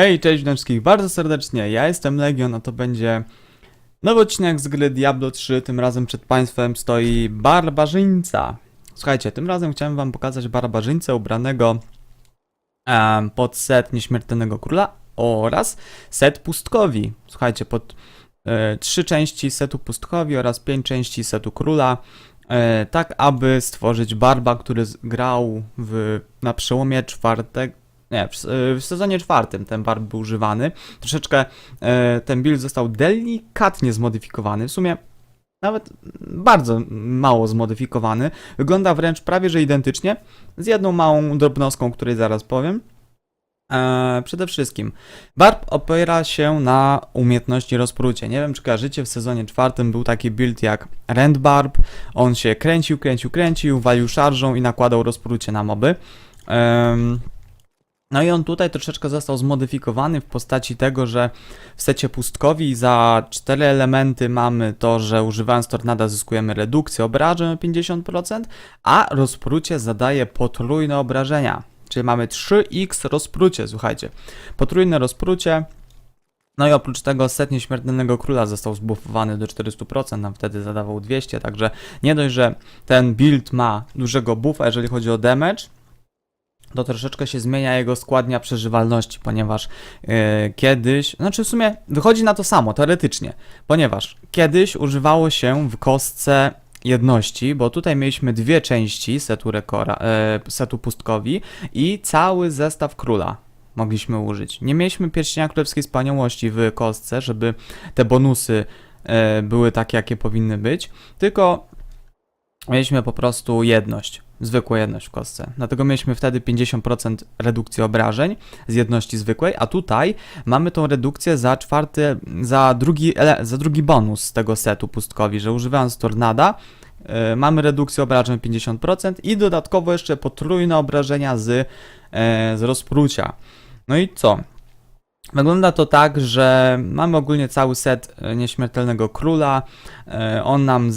Hej, cześć witam wszystkich bardzo serdecznie, ja jestem Legion, a to będzie nowy odcinek z gry Diablo 3, tym razem przed państwem stoi barbarzyńca. Słuchajcie, tym razem chciałem wam pokazać barbarzyńcę ubranego em, pod set Nieśmiertelnego Króla oraz set Pustkowi. Słuchajcie, pod e, trzy części setu Pustkowi oraz pięć części setu Króla, e, tak aby stworzyć barba, który grał w, na przełomie czwartego nie, w, w sezonie czwartym ten barb był używany. Troszeczkę e, ten build został delikatnie zmodyfikowany. W sumie nawet bardzo mało zmodyfikowany. Wygląda wręcz prawie że identycznie, z jedną małą drobnostką, której zaraz powiem. E, przede wszystkim, Barb opiera się na umiejętności rozprucie. Nie wiem, czy kojarzycie, w sezonie czwartym był taki build jak Rend Barb. On się kręcił, kręcił, kręcił, walił szarżą i nakładał rozprucie na moby. Em, no i on tutaj troszeczkę został zmodyfikowany w postaci tego, że w secie pustkowi za cztery elementy mamy to, że używając tornada zyskujemy redukcję obrażeń o 50%, a rozprucie zadaje potrójne obrażenia. Czyli mamy 3x rozprucie, słuchajcie. Potrójne rozprucie. No i oprócz tego set nieśmiertelnego króla został zbuffowany do 400%, nam wtedy zadawał 200, także nie dość, że ten build ma dużego buffa, jeżeli chodzi o damage, to troszeczkę się zmienia jego składnia przeżywalności, ponieważ e, kiedyś, znaczy w sumie wychodzi na to samo, teoretycznie, ponieważ kiedyś używało się w kostce jedności, bo tutaj mieliśmy dwie części setu, rekora, e, setu pustkowi i cały zestaw króla mogliśmy użyć. Nie mieliśmy pierścienia królewskiej wspaniałości w kostce, żeby te bonusy e, były takie, jakie powinny być, tylko mieliśmy po prostu jedność, zwykłą jedność w kostce. Dlatego mieliśmy wtedy 50% redukcji obrażeń z jedności zwykłej, a tutaj mamy tą redukcję za czwarty, za drugi, za drugi bonus z tego setu pustkowi, że używając tornada e, mamy redukcję obrażeń 50% i dodatkowo jeszcze potrójne obrażenia z, e, z rozprucia. No i co? Wygląda to tak, że mamy ogólnie cały set e, nieśmiertelnego króla. E, On nam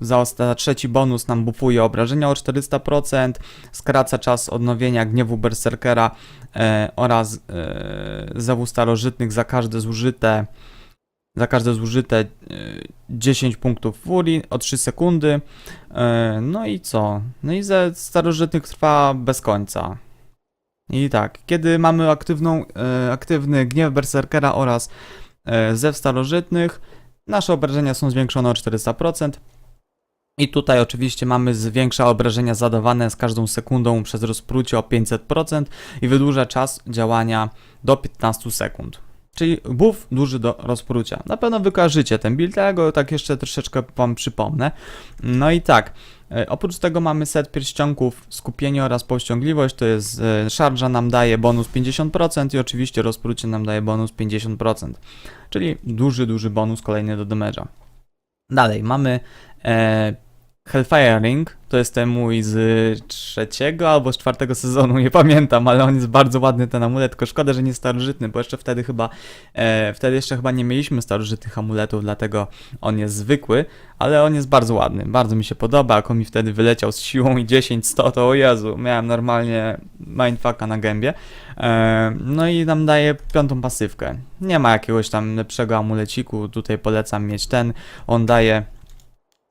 za, za trzeci bonus nam bufuje obrażenia o 400%, skraca czas odnowienia gniewu berserkera e, oraz e, zewu starożytnych za każde zużyte za każde zużyte e, 10 punktów furii o 3 sekundy. E, no i co? No i ze starożytnych trwa bez końca. I tak, kiedy mamy aktywną, e, aktywny gniew berserkera oraz e, zew starożytnych, nasze obrażenia są zwiększone o 400%. I tutaj oczywiście mamy zwiększa obrażenia zadawane z każdą sekundą przez rozprucie o 500% i wydłuża czas działania do 15 sekund. Czyli buff duży do rozprucia. Na pewno wykażycie ten build, ja go tak jeszcze troszeczkę wam przypomnę. No i tak, e, oprócz tego mamy set pierścionków skupienie oraz powściągliwość, to jest e, szarża nam daje bonus 50% i oczywiście rozprucie nam daje bonus 50%. Czyli duży, duży bonus kolejny do damage'a. Dalej, mamy e, Hellfire Ring, to jest ten mój z trzeciego albo z czwartego sezonu, nie pamiętam, ale on jest bardzo ładny ten amulet, tylko szkoda, że nie starożytny, bo jeszcze wtedy chyba, e, wtedy jeszcze chyba nie mieliśmy starożytnych amuletów, dlatego on jest zwykły, ale on jest bardzo ładny, bardzo mi się podoba, jak on mi wtedy wyleciał z siłą i 10-100, to o Jezu, miałem normalnie mindfucka na gębie. E, no i nam daje piątą pasywkę. Nie ma jakiegoś tam lepszego amuleciku, tutaj polecam mieć ten, on daje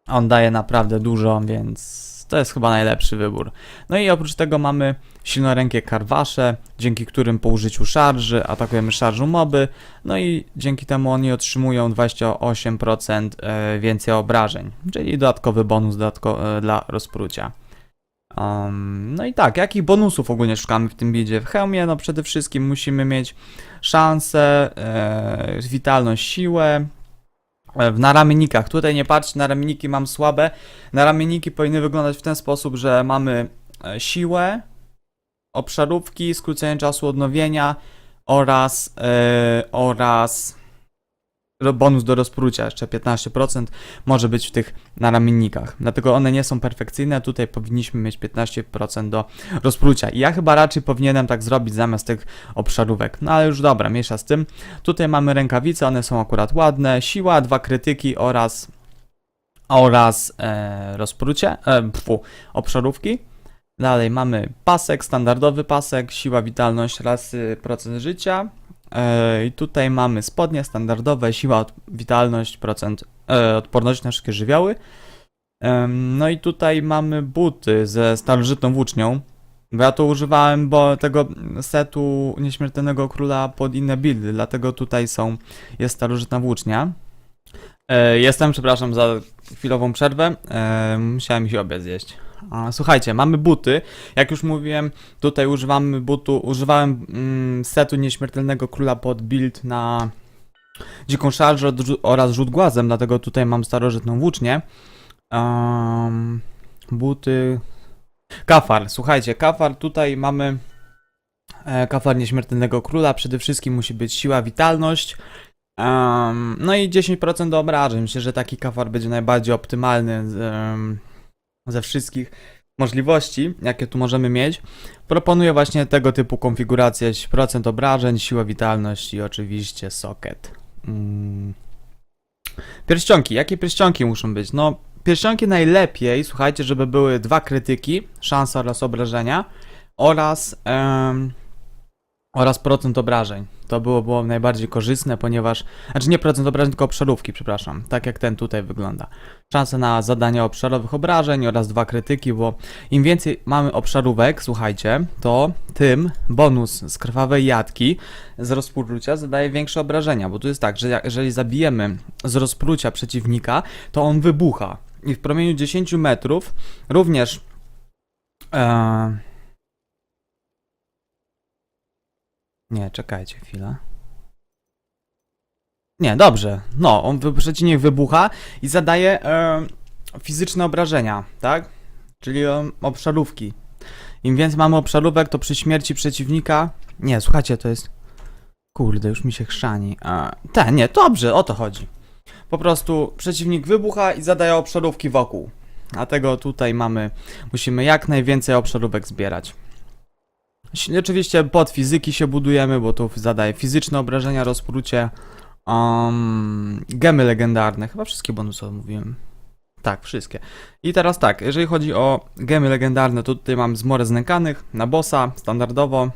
on daje naprawdę dużo, więc to jest chyba najlepszy wybór. No i oprócz tego mamy silnorękie karwasze, dzięki którym po użyciu szarży atakujemy szarżu moby, no i dzięki temu oni otrzymują 28% e, więcej obrażeń, czyli dodatkowy bonus dodatko, e, dla rozprucia. Um, no i tak, jakich bonusów ogólnie szukamy w tym bidzie? W hełmie, no przede wszystkim musimy mieć szansę, e, siłę, na ramienikach. Tutaj nie patrzcie, na ramienniki mam słabe. Na ramienniki powinny wyglądać w ten sposób, że mamy e, siłę, obszarówki, skrócenie czasu odnowienia oraz, e, oraz bonus do rozprucia, jeszcze 15% może być w tych naramiennikach. Dlatego one nie są perfekcyjne, tutaj powinniśmy mieć 15% do rozprucia. I ja chyba raczej powinienem tak zrobić zamiast tych obszarówek. No ale już dobra, mniejsza z tym. Tutaj mamy rękawice, one są akurat ładne. Siła, dwa krytyki oraz oraz e, rozprucie, e, pfu, obszarówki. Dalej mamy pasek, standardowy pasek, siła, witalność, rasy, procent życia. E, I tutaj mamy spodnie standardowe, siła, witalność, procent, e, odporność na wszystkie żywioły. No i tutaj mamy buty ze starożytną włócznią. Bo ja to używałem, bo tego setu nieśmiertelnego króla pod inne buildy, dlatego tutaj są, jest starożytna włócznia. E, jestem, przepraszam za chwilową przerwę, musiałem się obiad zjeść. Słuchajcie, mamy buty. Jak już mówiłem, tutaj używamy butu, używałem mm, setu nieśmiertelnego króla pod build na dziką szarżę oraz rzut głazem, dlatego tutaj mam starożytną włócznię. Um, buty. Kafar, słuchajcie, kafar tutaj mamy. E, kafar nieśmiertelnego króla. Przede wszystkim musi być siła, witalność. Em, no i 10% do obrażeń. Myślę, że taki kafar będzie najbardziej optymalny em, ze wszystkich możliwości, jakie tu możemy mieć. Proponuję właśnie tego typu konfigurację: 10% obrażeń, siła, witalność i oczywiście socket. Mm. Pierścionki. Jakie pierścionki muszą być? No, pierścionki najlepiej, słuchajcie, żeby były dwa krytyki, szansa oraz obrażenia oraz em, oraz procent obrażeń. To było, było najbardziej korzystne, ponieważ, znaczy nie procent obrażeń, tylko obszarówki, przepraszam, tak jak ten tutaj wygląda. Szanse na zadanie obszarowych obrażeń oraz dwa krytyki, bo im więcej mamy obszarówek, słuchajcie, to tym bonus z krwawej jatki z rozprucia zadaje większe obrażenia, bo tu jest tak, że jeżeli zabijemy z rozprucia przeciwnika, to on wybucha. I w promieniu 10 metrów również. E... Nie, czekajcie chwilę. Nie, dobrze. No, on wy- przeciwnik wybucha i zadaje e, fizyczne obrażenia, tak? Czyli e, obszarówki. Im więcej mamy obszarówek, to przy śmierci przeciwnika. Nie, słuchajcie, to jest. Kurde, już mi się chrzani. E, te, nie, dobrze, o to chodzi. Po prostu przeciwnik wybucha i zadaje obszarówki wokół. Dlatego tutaj mamy, musimy jak najwięcej obszarówek zbierać. Oczywiście pod fizyki się budujemy, bo tu zadaje fizyczne obrażenia, rozprucie, um, gemy legendarne, chyba wszystkie bonusy omówiłem. Tak, wszystkie. I teraz tak, jeżeli chodzi o gemy legendarne, to tutaj mam zmorę znękanych na bossa, standardowo.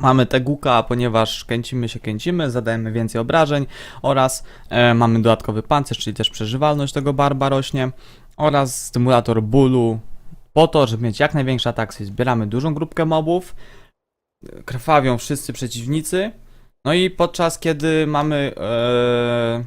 Mamy Teguka, ponieważ kręcimy się, kręcimy, zadajemy więcej obrażeń oraz e, mamy dodatkowy pancerz, czyli też przeżywalność tego barba rośnie oraz stymulator bólu po to, żeby mieć jak największe ataksy. Zbieramy dużą grupkę mobów, krwawią wszyscy przeciwnicy, no i podczas kiedy mamy e,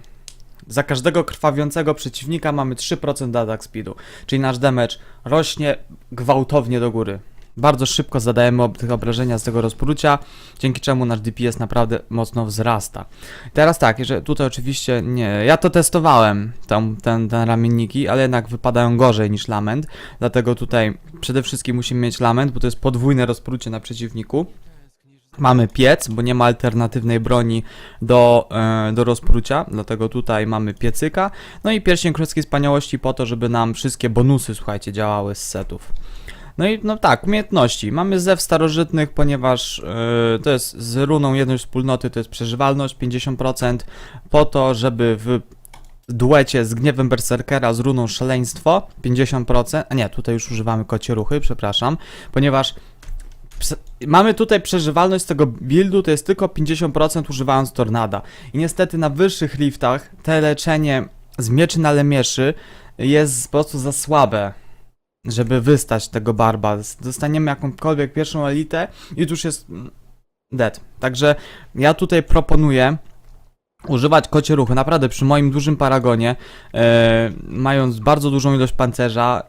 za każdego krwawiącego przeciwnika mamy 3% attack speedu, czyli nasz damage rośnie gwałtownie do góry. Bardzo szybko zadajemy ob- tych obrażenia z tego rozprucia, dzięki czemu nasz DPS naprawdę mocno wzrasta. Teraz tak, jeżeli tutaj oczywiście nie, ja to testowałem, tam, ten, ten ramienniki, ale jednak wypadają gorzej niż lament, dlatego tutaj przede wszystkim musimy mieć lament, bo to jest podwójne rozprucie na przeciwniku. Mamy piec, bo nie ma alternatywnej broni do, e, do rozprucia, dlatego tutaj mamy piecyka. No i pierścień królewskiej wspaniałości po to, żeby nam wszystkie bonusy, słuchajcie, działały z setów. No i no tak, umiejętności. Mamy zew starożytnych, ponieważ e, to jest z runą jednej wspólnoty, to jest przeżywalność 50%, po to, żeby w duecie z gniewem berserkera z runą szaleństwo 50%, a nie, tutaj już używamy kocie ruchy, przepraszam, ponieważ mamy tutaj przeżywalność tego buildu, to jest tylko 50% używając tornada. I niestety na wyższych liftach te leczenie z mieczy na lemieszy jest po prostu za słabe, żeby wystać tego barba. Dostaniemy jakąkolwiek pierwszą elitę i już jest dead. Także ja tutaj proponuję używać kocie ruchy. Naprawdę przy moim dużym paragonie, e, mając bardzo dużą ilość pancerza,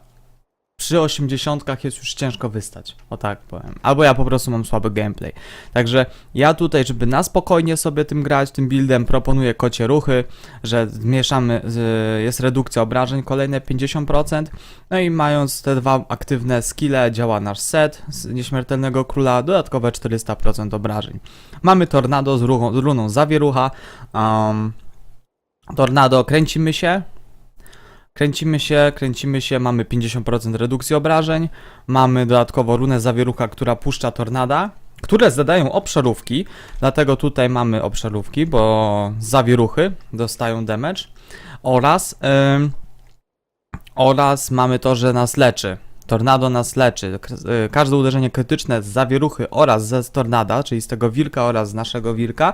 przy 80 jest już ciężko wystać. O tak powiem. Albo ja po prostu mam słaby gameplay. Także ja tutaj, żeby na spokojnie sobie tym grać, tym buildem, proponuję kocie ruchy, że zmieszamy, jest redukcja obrażeń, kolejne 50%. No i mając te dwa aktywne skille, działa nasz set z nieśmiertelnego króla, dodatkowe 400% obrażeń. Mamy tornado z, ruchą, z runą zawierucha. Um, tornado, kręcimy się, Kręcimy się, kręcimy się, mamy 50% redukcji obrażeń, mamy dodatkowo runę zawierucha, która puszcza tornada, które zadają obszarówki, dlatego tutaj mamy obszarówki, bo zawieruchy dostają damage oraz ym, oraz mamy to, że nas leczy. Tornado nas leczy. Y, Każde uderzenie krytyczne z zawieruchy oraz ze tornada, czyli z tego wilka oraz z naszego wilka,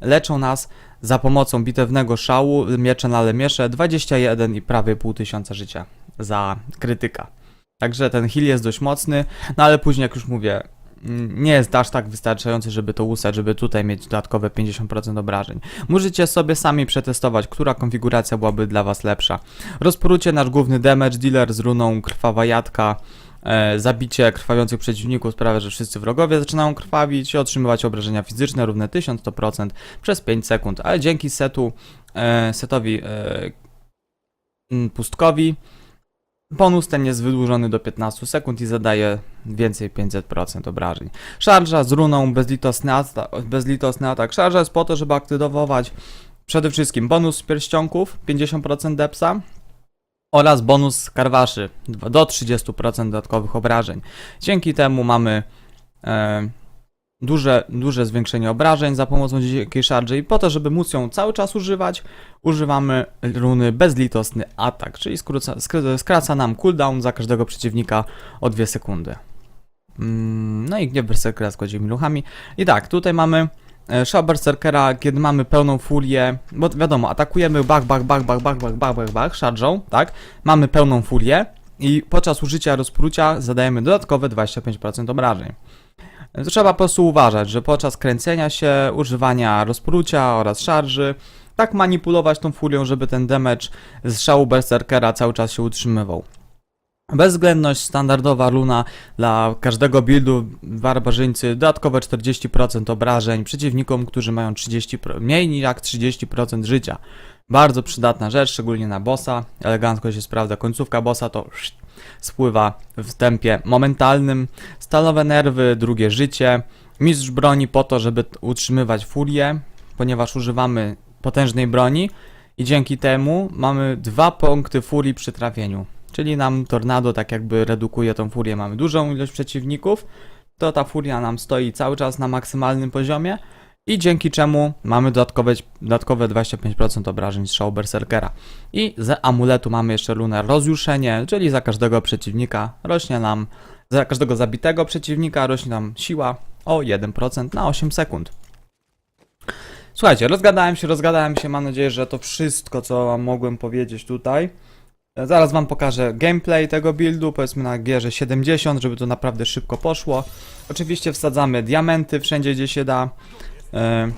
leczą nas za pomocą bitewnego szału, miecze na lemiesze, 21 i prawie pół tysiąca życia za krytyka. Także ten heal jest dość mocny, no ale później, jak już mówię, mm, nie jest aż tak wystarczający, żeby to ustać, żeby tutaj mieć dodatkowe 50% obrażeń. Możecie sobie sami przetestować, która konfiguracja byłaby dla Was lepsza. Rozprócie nasz główny damage dealer z runą krwawa jadka. E, zabicie krwawiących przeciwników sprawia, że wszyscy wrogowie zaczynają krwawić i otrzymywać obrażenia fizyczne równe 1100% przez 5 sekund, ale dzięki setu, e, setowi e, pustkowi bonus ten jest wydłużony do 15 sekund i zadaje więcej 500% obrażeń. Szarża z runą bezlitosny, bezlitosny atak. Szarża jest po to, żeby aktywować przede wszystkim bonus pierścionków 50% depsa oraz bonus karwaszy do 30% dodatkowych obrażeń. Dzięki temu mamy e, duże, duże zwiększenie obrażeń za pomocą dzikiej szarży i po to, żeby móc ją cały czas używać, używamy runy bezlitosny atak, czyli skróca, skr- skraca nam cooldown za każdego przeciwnika o 2 sekundy. Mm, No i gniew berserkera z godzimi ruchami. I tak, tutaj mamy e, Szał Berserkera, kiedy mamy pełną furię, bo wiadomo, atakujemy bach, bach, bach, bach, bach, bach, bach, bach, bach, szarżą, tak? Mamy pełną furię i podczas użycia rozprucia zadajemy dodatkowe 25% obrażeń. E, trzeba po prostu uważać, że podczas kręcenia się, używania rozprucia oraz szarży, tak manipulować tą furią, żeby ten damage z szału Berserkera cały czas się utrzymywał. Bezwzględność, standardowa runa dla każdego buildu barbarzyńcy, dodatkowe 40% obrażeń przeciwnikom, którzy mają 30, pro- mniej jak 30% życia. Bardzo przydatna rzecz, szczególnie na bossa, elegancko się sprawdza, końcówka bossa to spływa w tempie momentalnym, stalowe nerwy, drugie życie, mistrz broni po to, żeby utrzymywać furię, ponieważ używamy potężnej broni i dzięki temu mamy dwa punkty furii przy trafieniu. Czyli nam tornado tak jakby redukuje tą furię. Mamy dużą ilość przeciwników, to ta furia nam stoi cały czas na maksymalnym poziomie i dzięki czemu mamy dodatkowe, dodatkowe 25% obrażeń z szału Berserkera. I z amuletu mamy jeszcze runę rozjuszenie, czyli za każdego przeciwnika rośnie nam, za każdego zabitego przeciwnika rośnie nam siła o 1% na 8 sekund. Słuchajcie, rozgadałem się, rozgadałem się, mam nadzieję, że to wszystko, co mogłem powiedzieć tutaj. Zaraz wam pokażę gameplay tego buildu, powiedzmy na gierze 70, żeby to naprawdę szybko poszło. Oczywiście wsadzamy diamenty wszędzie, gdzie się da. E,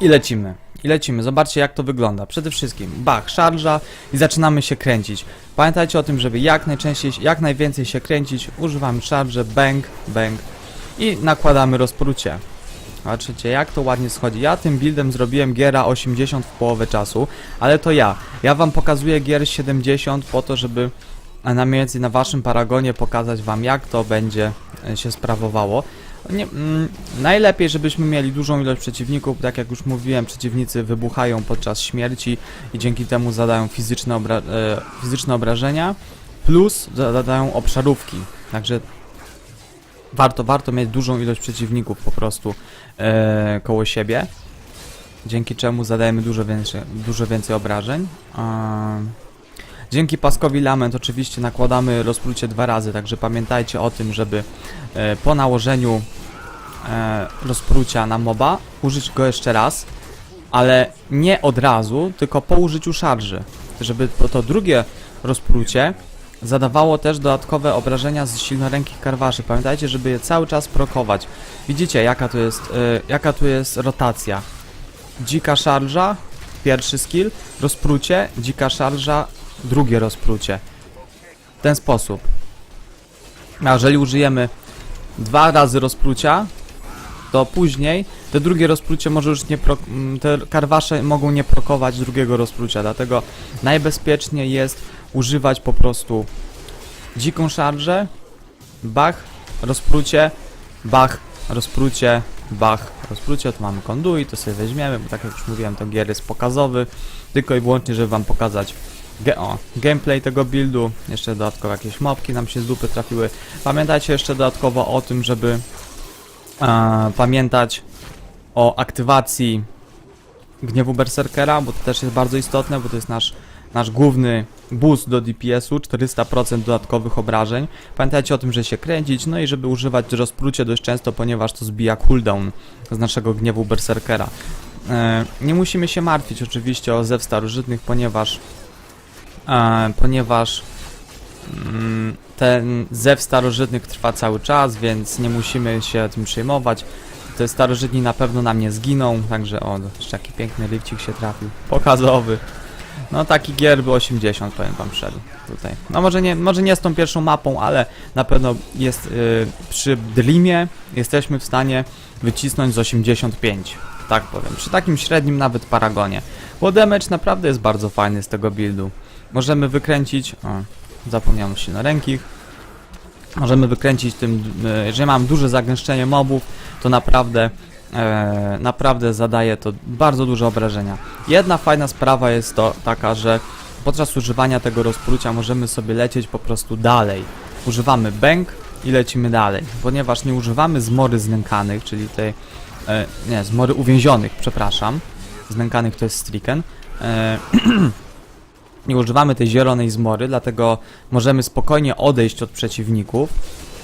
I lecimy. I lecimy. Zobaczcie, jak to wygląda. Przede wszystkim bach, szarża i zaczynamy się kręcić. Pamiętajcie o tym, żeby jak najczęściej, jak najwięcej się kręcić. Używamy szarże, bang, bang i nakładamy rozprucie. Zobaczycie, jak to ładnie schodzi. Ja tym buildem zrobiłem giera 80 w połowę czasu, ale to ja. Ja wam pokazuję gier 70 po to, żeby na więcej na waszym paragonie pokazać wam, jak to będzie e, się sprawowało. Nie, mm, najlepiej, żebyśmy mieli dużą ilość przeciwników. Tak jak już mówiłem, przeciwnicy wybuchają podczas śmierci i dzięki temu zadają fizyczne, obra e, fizyczne obrażenia, plus zadają obszarówki. Także warto, warto mieć dużą ilość przeciwników po prostu e, koło siebie, dzięki czemu zadajemy dużo więcej, dużo więcej obrażeń. Dzięki paskowi lament oczywiście nakładamy rozprucie dwa razy, także pamiętajcie o tym, żeby e, po nałożeniu e, rozprucia na moba użyć go jeszcze raz, ale nie od razu, tylko po użyciu szarży, żeby to drugie rozprucie zadawało też dodatkowe obrażenia z silnorękich karwaszy. Pamiętajcie, żeby je cały czas prokować. Widzicie, jaka tu jest, y, jaka tu jest rotacja. Dzika szarża, pierwszy skill, rozprucie, dzika szarża, drugie rozprucie. W ten sposób. A jeżeli użyjemy dwa razy rozprucia, to później te drugie rozprucie może już nie pro, m, te karwasze mogą nie prokować drugiego rozprucia, dlatego najbezpieczniej jest używać po prostu dziką szarżę, bach, rozprucie, bach, rozprucie, bach, rozprucie, to mamy konduit, to sobie weźmiemy, bo tak jak już mówiłem, to gier jest pokazowy, tylko i wyłącznie, żeby wam pokazać o, gameplay tego buildu, jeszcze dodatkowo jakieś mopki nam się z dupy trafiły. Pamiętajcie jeszcze dodatkowo o tym, żeby e, pamiętać o aktywacji gniewu Berserkera, bo to też jest bardzo istotne, bo to jest nasz nasz główny boost do DPS-u, 400% dodatkowych obrażeń. Pamiętajcie o tym, że się kręcić, no i żeby używać rozprucie dość często, ponieważ to zbija cooldown z naszego gniewu berserkera. E, nie musimy się martwić oczywiście o zew starożytnych, ponieważ e, ponieważ mm, ten zew starożytnych trwa cały czas, więc nie musimy się tym przejmować. Te starożytni na pewno nam nie zginą, także o, jeszcze jaki piękny lifcik się trafił. Pokazowy. No taki gier by 80 powiem wam wszedł tutaj. No może nie, może nie z tą pierwszą mapą, ale na pewno jest y, przy Dreamie jesteśmy w stanie wycisnąć z 85. Tak powiem. Przy takim średnim nawet Paragonie. Bo damage naprawdę jest bardzo fajny z tego buildu. Możemy wykręcić... O, zapomniałem się na rękich. Możemy wykręcić tym, y, jeżeli mam duże zagęszczenie mobów, to naprawdę e, naprawdę zadaje to bardzo duże obrażenia. Jedna fajna sprawa jest to taka, że podczas używania tego rozprucia możemy sobie lecieć po prostu dalej. Używamy bęk i lecimy dalej, ponieważ nie używamy zmory znękanych, czyli tej, e, nie, zmory uwięzionych, przepraszam. Znękanych to jest striken. E, nie używamy tej zielonej zmory, dlatego możemy spokojnie odejść od przeciwników,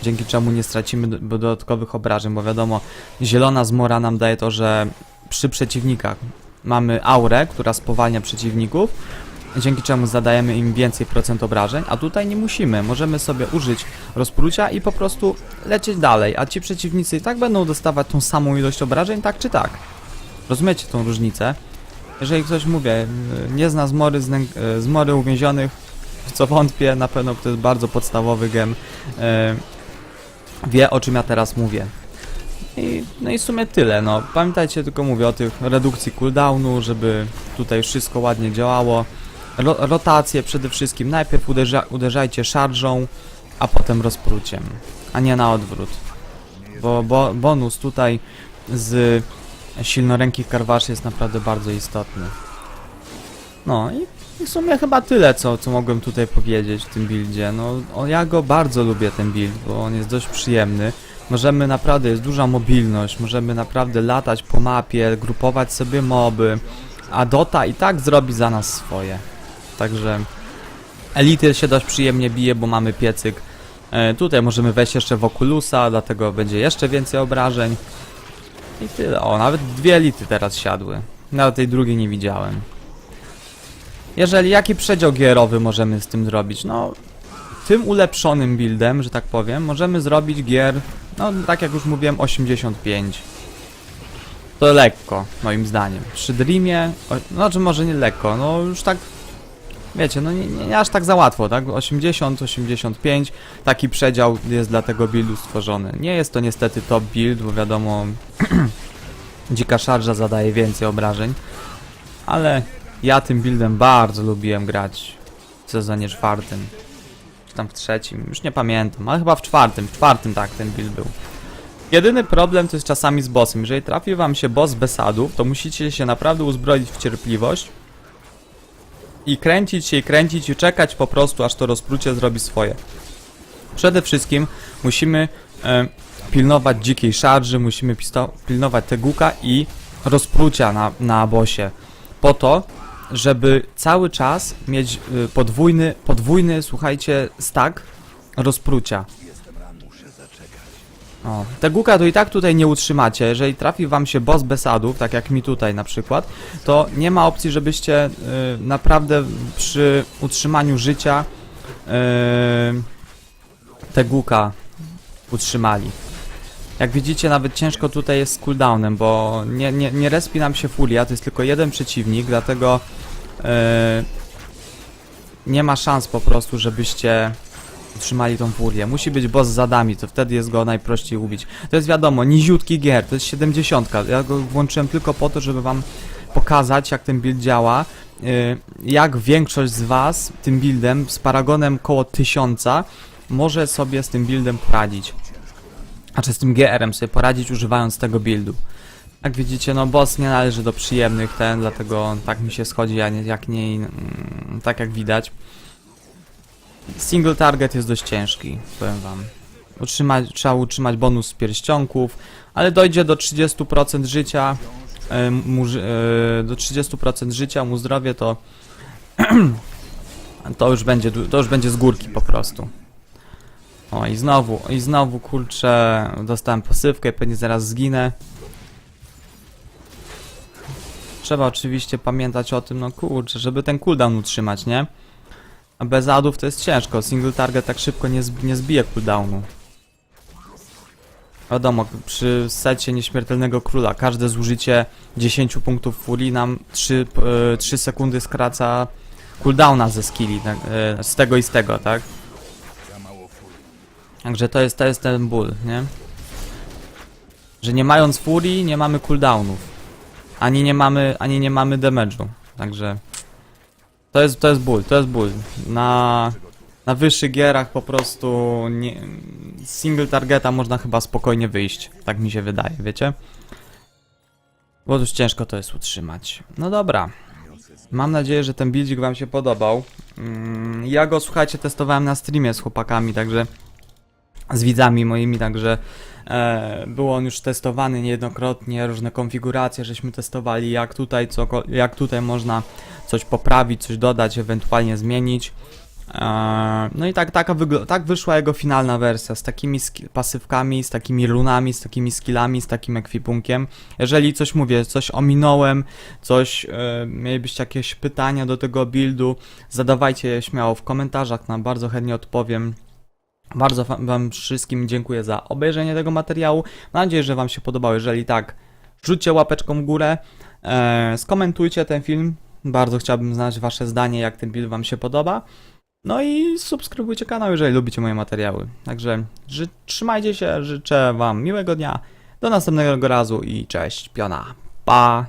dzięki czemu nie stracimy do- dodatkowych obrażeń, bo wiadomo, zielona zmora nam daje to, że przy przeciwnikach mamy aurę, która spowalnia przeciwników, dzięki czemu zadajemy im więcej procent obrażeń, a tutaj nie musimy. Możemy sobie użyć rozprucia i po prostu lecieć dalej, a ci przeciwnicy i tak będą dostawać tą samą ilość obrażeń, tak czy tak. Rozumiecie tą różnicę? Jeżeli ktoś, mówię, nie zna zmory, y, zmory uwięzionych, w co wątpię, na pewno to jest bardzo podstawowy gem, y, wie o czym ja teraz mówię. I, no i w sumie tyle, no. Pamiętajcie, tylko mówię o tych redukcji cooldownu, żeby tutaj wszystko ładnie działało. Ro rotacje przede wszystkim. Najpierw uderza uderzajcie szarżą, a potem rozpruciem, a nie na odwrót. Bo, bo bonus tutaj z silnorękich karwaszy jest naprawdę bardzo istotny. No i i w sumie chyba tyle, co, co mogłem tutaj powiedzieć w tym buildzie. No, o, ja go bardzo lubię, ten build, bo on jest dość przyjemny. Możemy naprawdę, jest duża mobilność, możemy naprawdę latać po mapie, grupować sobie moby, a Dota i tak zrobi za nas swoje. Także Elity się dość przyjemnie bije, bo mamy piecyk. E, tutaj możemy wejść jeszcze w Oculusa, dlatego będzie jeszcze więcej obrażeń. I tyle. O, nawet dwie elity teraz siadły. Nawet tej drugiej nie widziałem. Jeżeli, jaki przedział gierowy możemy z tym zrobić? No, tym ulepszonym buildem, że tak powiem, możemy zrobić gier, no tak jak już mówiłem, 85. To lekko, moim zdaniem. Przy Dreamie, no znaczy może nie lekko, no już tak, wiecie, no nie, nie, nie aż tak za łatwo, tak? 80, 85, taki przedział jest dla tego buildu stworzony. Nie jest to niestety top build, bo wiadomo, dzika szarża zadaje więcej obrażeń, ale ja tym buildem bardzo lubiłem grać w sezonie czwartym. Czy tam w trzecim, już nie pamiętam, ale chyba w czwartym, w czwartym tak ten build był. Jedyny problem to jest czasami z bossem. Jeżeli trafi wam się boss bez sadów, to musicie się naprawdę uzbroić w cierpliwość i kręcić się i kręcić i czekać po prostu, aż to rozprucie zrobi swoje. Przede wszystkim musimy e, pilnować dzikiej szarży, musimy pilnować teguka i rozprucia na, na bosie. Po to, żeby cały czas mieć y, podwójny, podwójny, słuchajcie, stack rozprucia. O, teguka to i tak tutaj nie utrzymacie. Jeżeli trafi wam się boss bez sadów, tak jak mi tutaj na przykład, to nie ma opcji, żebyście y, naprawdę przy utrzymaniu życia y, teguka utrzymali. Jak widzicie, nawet ciężko tutaj jest z cooldownem, bo nie, nie, nie respi nam się furia, to jest tylko jeden przeciwnik, dlatego e, nie ma szans po prostu, żebyście utrzymali tą furię. Musi być boss z zadami, to wtedy jest go najprościej ubić. To jest wiadomo, niziutki gier, to jest 70. Ja go włączyłem tylko po to, żeby wam pokazać, jak ten build działa. e, Jak większość z was tym buildem, z paragonem koło 1000, może sobie z tym buildem poradzić. Znaczy z tym GR-em sobie poradzić używając tego buildu. Jak widzicie, no boss nie należy do przyjemnych ten, dlatego tak mi się schodzi, a nie, jak nie, mm, tak jak widać. Single target jest dość ciężki, powiem wam. Utrzymać, trzeba utrzymać bonus z pierścionków, ale dojdzie do 30% życia, ży- e, do 30% życia mu zdrowie to To już będzie, to już będzie z górki po prostu. O i znowu, i znowu kurczę, dostałem pasywkę, pewnie zaraz zginę. Trzeba oczywiście pamiętać o tym, no kurczę, żeby ten cooldown utrzymać, nie? A bez adów to jest ciężko, single target tak szybko nie, zb- nie zbije cooldownu. Wiadomo, przy secie nieśmiertelnego króla każde zużycie 10 punktów furii nam 3, e, 3 sekundy skraca cooldowna ze skilli, tak, e, z tego i z tego, tak? Także to jest, to jest ten ból, nie? Że nie mając furii nie mamy cooldownów. Ani nie mamy, ani nie mamy damage'u. Także to jest, to jest ból, to jest ból. Na, na wyższych gierach po prostu nie, single targeta można chyba spokojnie wyjść. Tak mi się wydaje, wiecie? Bo już ciężko to jest utrzymać. No dobra. Mam nadzieję, że ten buildzik wam się podobał. Mm, Ja go, słuchajcie, testowałem na streamie z chłopakami, także z widzami moimi, także e, był on już testowany niejednokrotnie, różne konfiguracje żeśmy testowali, jak tutaj, co, jak tutaj można coś poprawić, coś dodać, ewentualnie zmienić. E, no i tak, taka tak wyszła jego finalna wersja, z takimi pasywkami, z takimi runami, z takimi skillami, z takim ekwipunkiem. Jeżeli coś mówię, coś ominąłem, coś, e, mielibyście jakieś pytania do tego buildu, zadawajcie je śmiało w komentarzach, na bardzo chętnie odpowiem. Bardzo Wam wszystkim dziękuję za obejrzenie tego materiału. Mam nadzieję, że Wam się podobało. Jeżeli tak, rzućcie łapeczką w górę, e, skomentujcie ten film. Bardzo chciałbym znać Wasze zdanie, jak ten build Wam się podoba. No i subskrybujcie kanał, jeżeli lubicie moje materiały. Także ży- trzymajcie się, życzę Wam miłego dnia. Do następnego razu i cześć, piona. Pa!